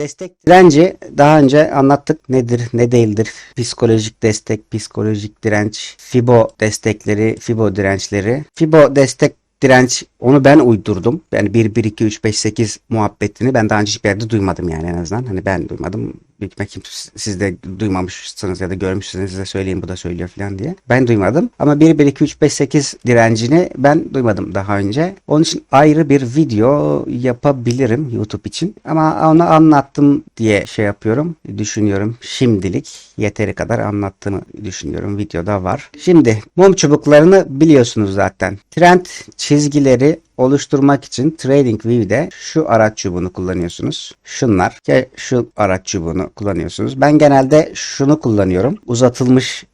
Destek direnci daha önce anlattık nedir ne değildir. Psikolojik destek, psikolojik direnç, Fibo destekleri, Fibo dirençleri. Fibo destek direnç onu ben uydurdum. Yani 1 1 2 3 5 8 muhabbetini ben daha önce hiçbir yerde duymadım yani en azından. Hani ben duymadım. Büyük ihtimal kim- siz de duymamışsınız ya da görmüşsünüz size söyleyeyim bu da söylüyor falan diye. Ben duymadım. Ama 1 1 2 3 5 8 direncini ben duymadım daha önce. Onun için ayrı bir video yapabilirim YouTube için. Ama onu anlattım diye şey yapıyorum. Düşünüyorum. Şimdilik yeteri kadar anlattığımı düşünüyorum. Videoda var. Şimdi mum çubuklarını biliyorsunuz zaten. Trend çizgileri oluşturmak için TradingView'de şu araç çubuğunu kullanıyorsunuz. Şunlar ve şu araç çubuğunu kullanıyorsunuz. Ben genelde şunu kullanıyorum. Uzatılmış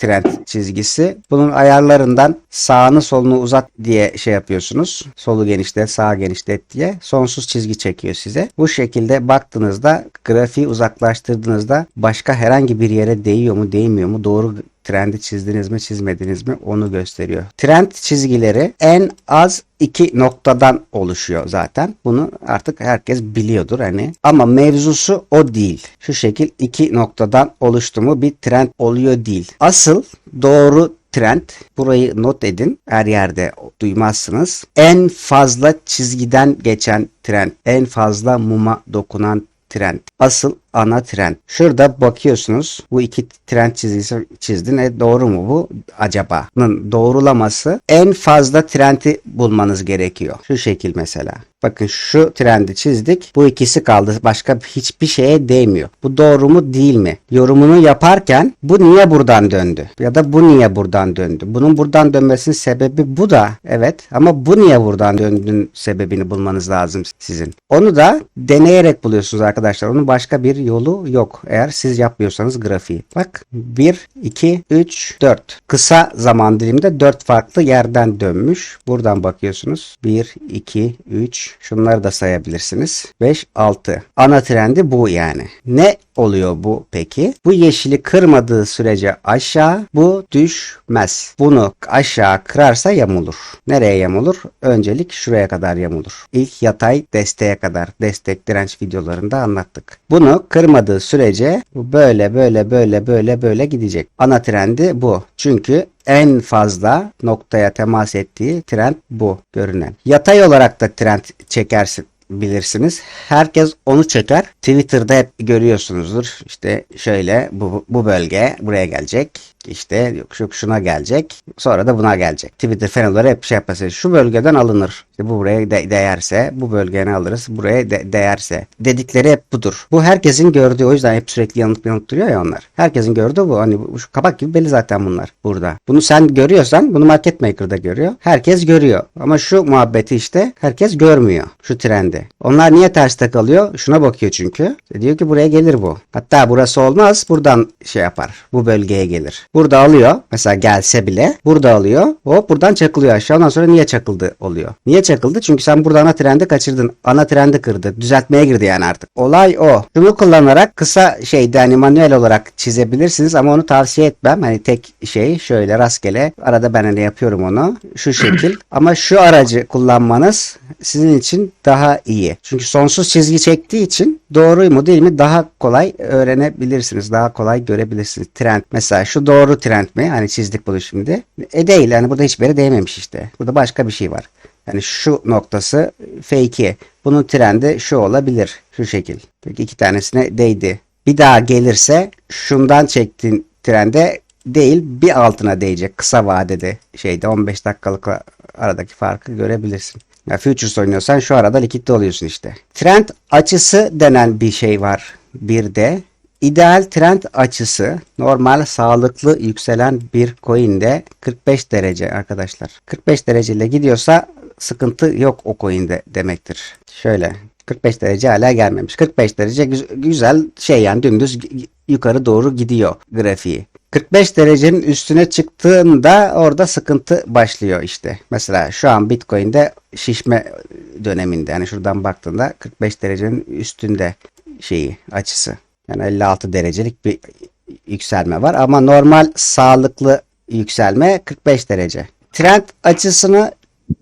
trend çizgisi. Bunun ayarlarından sağını solunu uzat diye şey yapıyorsunuz. Solu genişlet, sağa genişlet diye sonsuz çizgi çekiyor size. Bu şekilde baktığınızda grafiği uzaklaştırdığınızda başka herhangi bir yere değiyor mu değmiyor mu doğru trendi çizdiniz mi çizmediniz mi onu gösteriyor. Trend çizgileri en az iki noktadan oluşuyor zaten. Bunu artık herkes biliyordur hani. Ama mevzusu o değil. Şu şekil iki noktadan oluştu mu bir trend oluyor değil. Asıl doğru trend burayı not edin her yerde duymazsınız. En fazla çizgiden geçen trend, en fazla muma dokunan trend. Asıl ana trend. Şurada bakıyorsunuz bu iki trend çizgisi çizdin. E doğru mu bu acaba? Bunun doğrulaması en fazla trendi bulmanız gerekiyor. Şu şekil mesela. Bakın şu trendi çizdik. Bu ikisi kaldı. Başka hiçbir şeye değmiyor. Bu doğru mu değil mi? Yorumunu yaparken bu niye buradan döndü? Ya da bu niye buradan döndü? Bunun buradan dönmesinin sebebi bu da. Evet ama bu niye buradan döndüğün sebebini bulmanız lazım sizin. Onu da deneyerek buluyorsunuz arkadaşlar. Onun başka bir yolu yok. Eğer siz yapmıyorsanız grafiği. Bak 1, 2, 3, 4. Kısa zaman diliminde 4 farklı yerden dönmüş. Buradan bakıyorsunuz. 1, 2, 3. Şunları da sayabilirsiniz. 5, 6. Ana trendi bu yani. Ne oluyor bu peki? Bu yeşili kırmadığı sürece aşağı bu düşmez. Bunu aşağı kırarsa yamulur. Nereye yamulur? Öncelik şuraya kadar yamulur. İlk yatay desteğe kadar destek direnç videolarında anlattık. Bunu kırmadığı sürece böyle böyle böyle böyle böyle gidecek. Ana trendi bu. Çünkü en fazla noktaya temas ettiği trend bu görünen. Yatay olarak da trend çekersin bilirsiniz. Herkes onu çeker. Twitter'da hep görüyorsunuzdur. İşte şöyle bu, bu bölge buraya gelecek. İşte yok şu şuna gelecek. Sonra da buna gelecek. Twitter fenoları hep şey yapması. Şu bölgeden alınır. İşte bu buraya de- değerse bu bölgeden alırız. Buraya de- değerse. Dedikleri hep budur. Bu herkesin gördüğü o yüzden hep sürekli yanıt yanıt duruyor ya onlar. Herkesin gördüğü bu. Hani bu, şu kabak gibi belli zaten bunlar burada. Bunu sen görüyorsan bunu market maker da görüyor. Herkes görüyor. Ama şu muhabbeti işte herkes görmüyor. Şu trendi. Onlar niye terste kalıyor? Şuna bakıyor çünkü. Diyor ki buraya gelir bu. Hatta burası olmaz. Buradan şey yapar. Bu bölgeye gelir. Burada alıyor. Mesela gelse bile burada alıyor. Hop buradan çakılıyor aşağı. Ondan sonra niye çakıldı oluyor. Niye çakıldı? Çünkü sen burada ana trendi kaçırdın. Ana trendi kırdı. Düzeltmeye girdi yani artık. Olay o. Şunu kullanarak kısa şeyde hani manuel olarak çizebilirsiniz ama onu tavsiye etmem. Hani tek şey şöyle rastgele. Arada ben hani yapıyorum onu. Şu şekil. ama şu aracı kullanmanız sizin için daha iyi. Çünkü sonsuz çizgi çektiği için doğru mu değil mi daha kolay öğrenebilirsiniz. Daha kolay görebilirsiniz. Trend mesela şu doğru trend mi? Hani çizdik bunu şimdi. E değil yani burada hiçbir yere değmemiş işte. Burada başka bir şey var. Yani şu noktası fake. Bunun trendi şu olabilir. Şu şekil. Peki iki tanesine değdi. Bir daha gelirse şundan çektiğin trende değil bir altına değecek kısa vadede şeyde 15 dakikalık aradaki farkı görebilirsin. Ya futures oynuyorsan şu arada likitte oluyorsun işte. Trend açısı denen bir şey var bir de. İdeal trend açısı normal sağlıklı yükselen bir coin'de 45 derece arkadaşlar. 45 dereceyle gidiyorsa sıkıntı yok o coin'de demektir. Şöyle 45 derece hala gelmemiş. 45 derece güz- güzel şey yani dümdüz yukarı doğru gidiyor grafiği. 45 derecenin üstüne çıktığında orada sıkıntı başlıyor işte. Mesela şu an Bitcoin'de şişme döneminde yani şuradan baktığında 45 derecenin üstünde şeyi açısı. Yani 56 derecelik bir yükselme var ama normal sağlıklı yükselme 45 derece. Trend açısını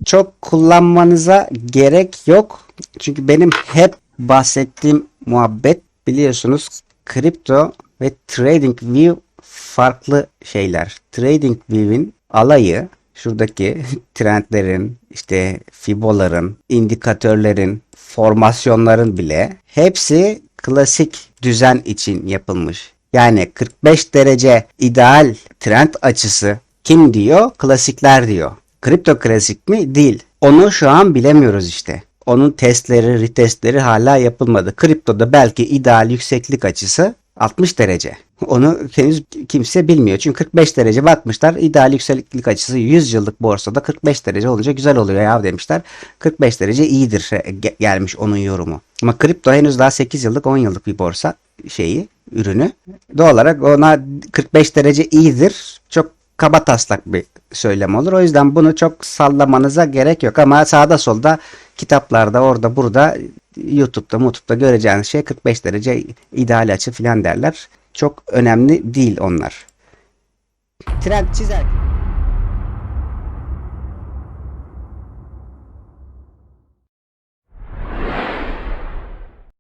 çok kullanmanıza gerek yok. Çünkü benim hep bahsettiğim muhabbet biliyorsunuz kripto ve trading view farklı şeyler. Trading view'in alayı şuradaki trendlerin, işte fiboların, indikatörlerin, formasyonların bile hepsi klasik düzen için yapılmış. Yani 45 derece ideal trend açısı kim diyor? Klasikler diyor. Kripto klasik mi? Değil. Onu şu an bilemiyoruz işte. Onun testleri, retestleri hala yapılmadı. Kriptoda belki ideal yükseklik açısı 60 derece. Onu henüz kimse bilmiyor. Çünkü 45 derece bakmışlar. İdeal yükseklik açısı 100 yıllık borsada 45 derece olunca güzel oluyor ya demişler. 45 derece iyidir ge- gelmiş onun yorumu. Ama kripto henüz daha 8 yıllık 10 yıllık bir borsa şeyi ürünü. Doğal olarak ona 45 derece iyidir. Çok kaba taslak bir söylem olur. O yüzden bunu çok sallamanıza gerek yok ama sağda solda kitaplarda orada burada YouTube'da YouTube'da göreceğiniz şey 45 derece ideal açı filan derler. Çok önemli değil onlar. Trend çizer.